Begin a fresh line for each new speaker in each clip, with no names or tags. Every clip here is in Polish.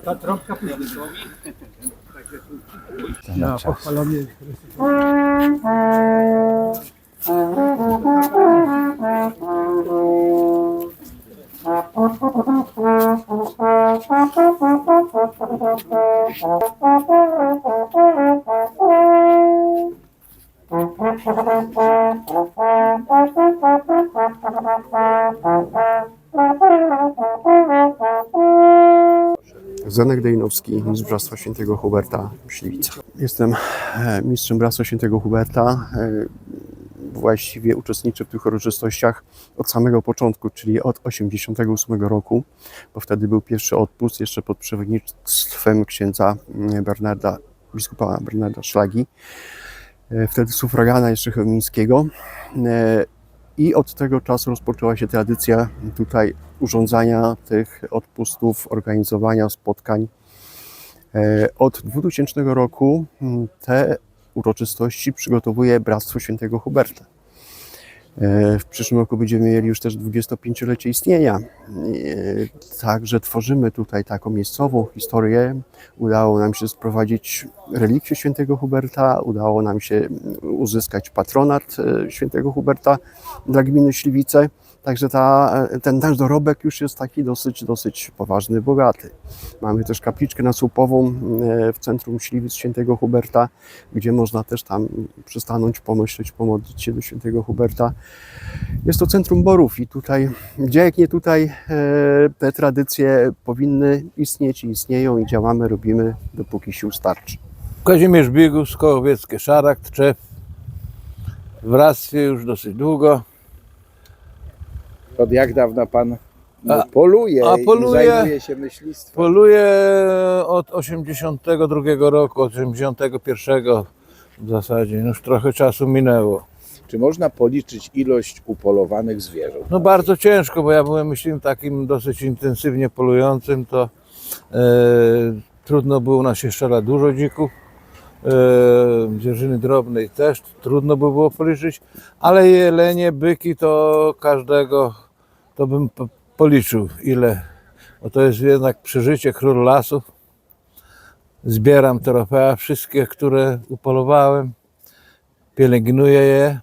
A ta trąbka później.
Na.
Pochwalony
Zenek Dejnowski, mistrz Bractwa Świętego Huberta Śliwica. Jestem e, mistrzem Bractwa Świętego Huberta. e, Właściwie uczestniczę w tych uroczystościach od samego początku, czyli od 88 roku, bo wtedy był pierwszy odpust, jeszcze pod przewodnictwem księdza mm, Bernarda, biskupa Bernarda Szlagi, e, wtedy sufragana jeszcze chełmińskiego. I od tego czasu rozpoczęła się tradycja tutaj urządzania tych odpustów, organizowania spotkań. E, Od 2000 roku mm, te uroczystości przygotowuje Bractwo Świętego Huberta. E, W przyszłym roku będziemy mieli już też 25-lecie istnienia. E, Także tworzymy tutaj taką miejscową historię. Udało nam się sprowadzić relikwie Świętego Huberta, udało nam się uzyskać patronat e, Świętego Huberta dla gminy Śliwice. Także ta, ten nasz dorobek już jest taki dosyć, dosyć poważny, bogaty. Mamy też kapliczkę nasłupową w centrum Śliwic Świętego Huberta, gdzie można też tam przystanąć, pomyśleć, pomodlić się do Świętego Huberta. Jest to centrum Borów i tutaj, gdzie jak nie tutaj, e, te tradycje powinny istnieć i istnieją i działamy, robimy, dopóki sił starczy.
Kazimierz Bigus, Kołowieckie, Szarak, Tczew. W bractwie już dosyć długo.
Od jak dawna pan
A-
poluje,
a
i
poluje-
zajmuje się myślistwem?
Poluję od 82 roku, od 81 w zasadzie. Już trochę czasu minęło.
Czy można policzyć ilość upolowanych zwierząt?
No bardzo ciężko, bo ja byłem myślałem takim dosyć intensywnie polującym, to e, trudno było na się strzelać dużo dzików. E, dzierżyny drobnej też trudno by było policzyć, ale jelenie, byki to każdego to bym po- policzył ile. Bo to jest jednak przeżycie król lasów. Zbieram trofea, wszystkie, które upolowałem, pielęgnuję je.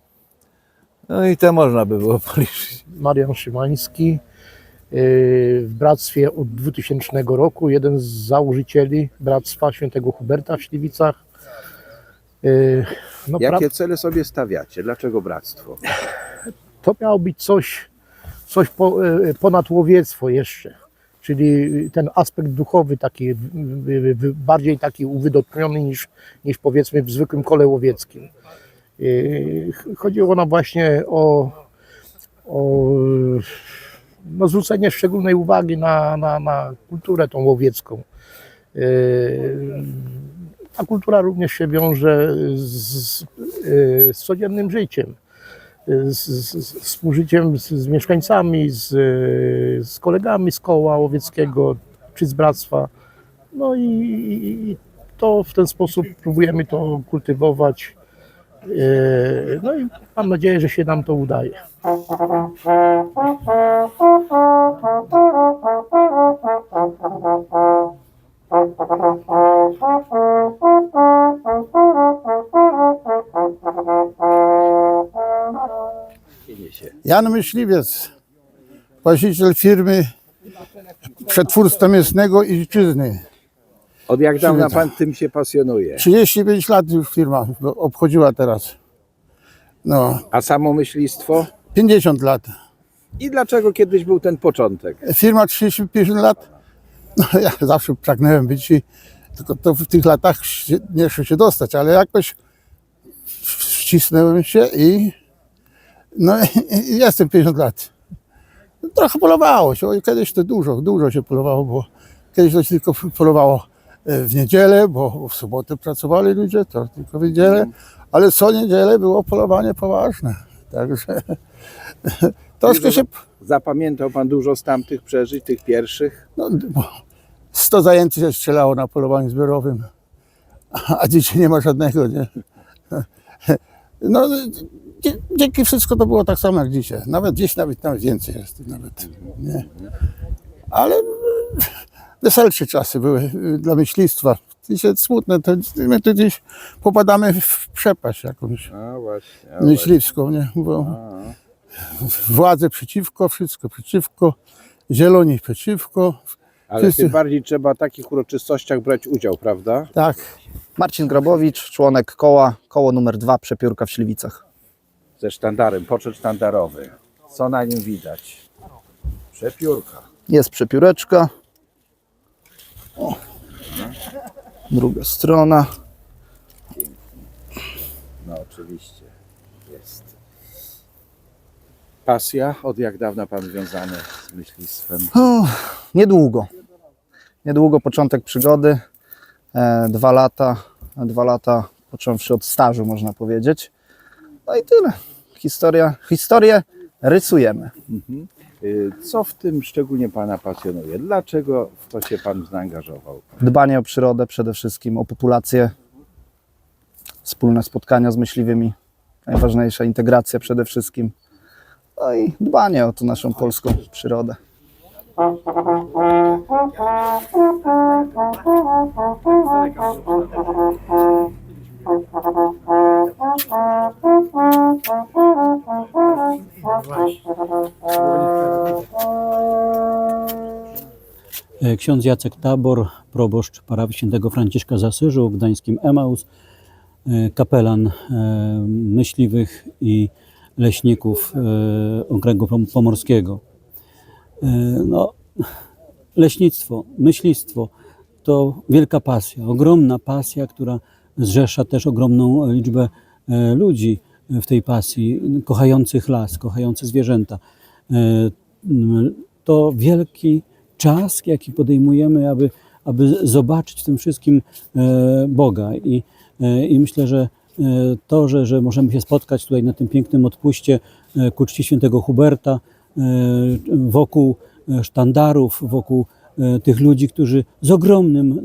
No i te można by było policzyć.
Marian Szymański yy, w bractwie od 2000 roku, jeden z założycieli Bractwa Świętego Huberta w Śliwicach. Yy, No,
Jakie
pra-
cele sobie stawiacie? Dlaczego bractwo?
to miało być coś, coś po, yy, ponad łowiectwo jeszcze, czyli ten aspekt duchowy taki, bardziej taki uwydatniony niż, niż powiedzmy w zwykłym kole łowieckim. Yy, Chodziło nam właśnie o, o no, zwrócenie szczególnej uwagi na, na, na kulturę tą łowiecką. Yy, Ta kultura również się wiąże z, yy, z codziennym życiem, z, z, z współżyciem z, z mieszkańcami, z, z kolegami z koła łowieckiego czy z bractwa. No i, i to w ten sposób próbujemy to kultywować. Yy, No i mam nadzieję, że się nam to udaje.
Jan Myśliwiec, właściciel firmy przetwórstwa mięsnego i dziczyzny.
Od jak dawna pan tym się pasjonuje?
35 lat już firma obchodziła teraz. No,
A samo myślistwo?
50 lat.
I dlaczego kiedyś był ten początek?
Firma 35 lat. No, ja zawsze pragnąłem być i tylko to w tych latach się, nie szło się dostać, ale jakoś wcisnąłem się i no i, i jestem 50 lat. Trochę polowało się, kiedyś to dużo, dużo się polowało, bo kiedyś to się tylko polowało w niedzielę, bo w sobotę pracowali ludzie, to tylko w niedzielę, ale co niedzielę było polowanie poważne. Także troszkę się
Zapamiętał pan dużo z tamtych przeżyć, tych pierwszych?
no, bo 100 zajęci się strzelało na polowaniu zbiorowym, a dzisiaj nie ma żadnego, nie? No, dzięki wszystko to było tak samo jak dzisiaj. Nawet gdzieś nawet, nawet więcej jest, nawet, nie? Ale weselsze czasy były y, dla myślistwa. Dzisiaj smutne, to my tu gdzieś popadamy w przepaść jakąś
A właśnie.
myśliwską, nie? Bo władze przeciwko, wszystko przeciwko, zieloni przeciwko,
Ale
Wszyscy-
tym bardziej trzeba w takich uroczystościach brać udział, prawda?
tak.
Marcin Grabowicz, członek koła, koło numer 2 Przepiórka w Śliwicach.
Ze sztandarem, poczet sztandarowy. Co na nim widać? Przepiórka.
Jest przepióreczka. O. Druga strona.
No oczywiście. Jest. Pasja? Od jak dawna pan związany z myślistwem?
O, niedługo. Niedługo początek przygody. E, dwa lata. Dwa lata począwszy od stażu, można powiedzieć. No i tyle. Historia, historię rysujemy.
Y, Co w tym szczególnie pana pasjonuje? Dlaczego w to się pan zaangażował?
Dbanie o przyrodę przede wszystkim, o populację. Wspólne spotkania z myśliwymi. Najważniejsza integracja przede wszystkim. No i dbanie o tą naszą polską przyrodę.
E, Ksiądz Jacek Tabor, proboszcz parafii świętego Franciszka z Asyżu w gdańskim Emaus, e, kapelan e, myśliwych i leśników e, okręgu pom- pomorskiego. No, leśnictwo, myślistwo to wielka pasja, ogromna pasja, która zrzesza też ogromną liczbę ludzi w tej pasji, kochających las, kochających zwierzęta. To wielki czas, jaki podejmujemy, aby, aby zobaczyć w tym wszystkim e, Boga. I, e, i myślę, że e, to, że, że możemy się spotkać tutaj na tym pięknym odpuście ku czci świętego Huberta, wokół sztandarów, wokół tych ludzi, którzy z ogromnym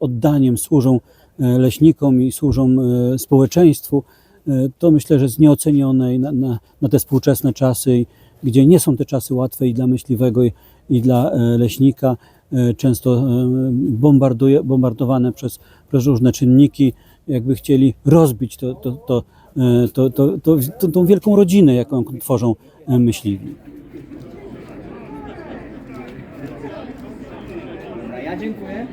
oddaniem służą leśnikom i służą społeczeństwu, to myślę, że jest nieocenione na, na, na te współczesne czasy, gdzie nie są te czasy łatwe i dla myśliwego, i, i dla e, leśnika, e, często e, bombarduje, bombardowane przez, przez różne czynniki, jakby chcieli rozbić to, to, to, to, to, to, to, tą wielką rodzinę, jaką tworzą myśliwi.
Ja dziękuję.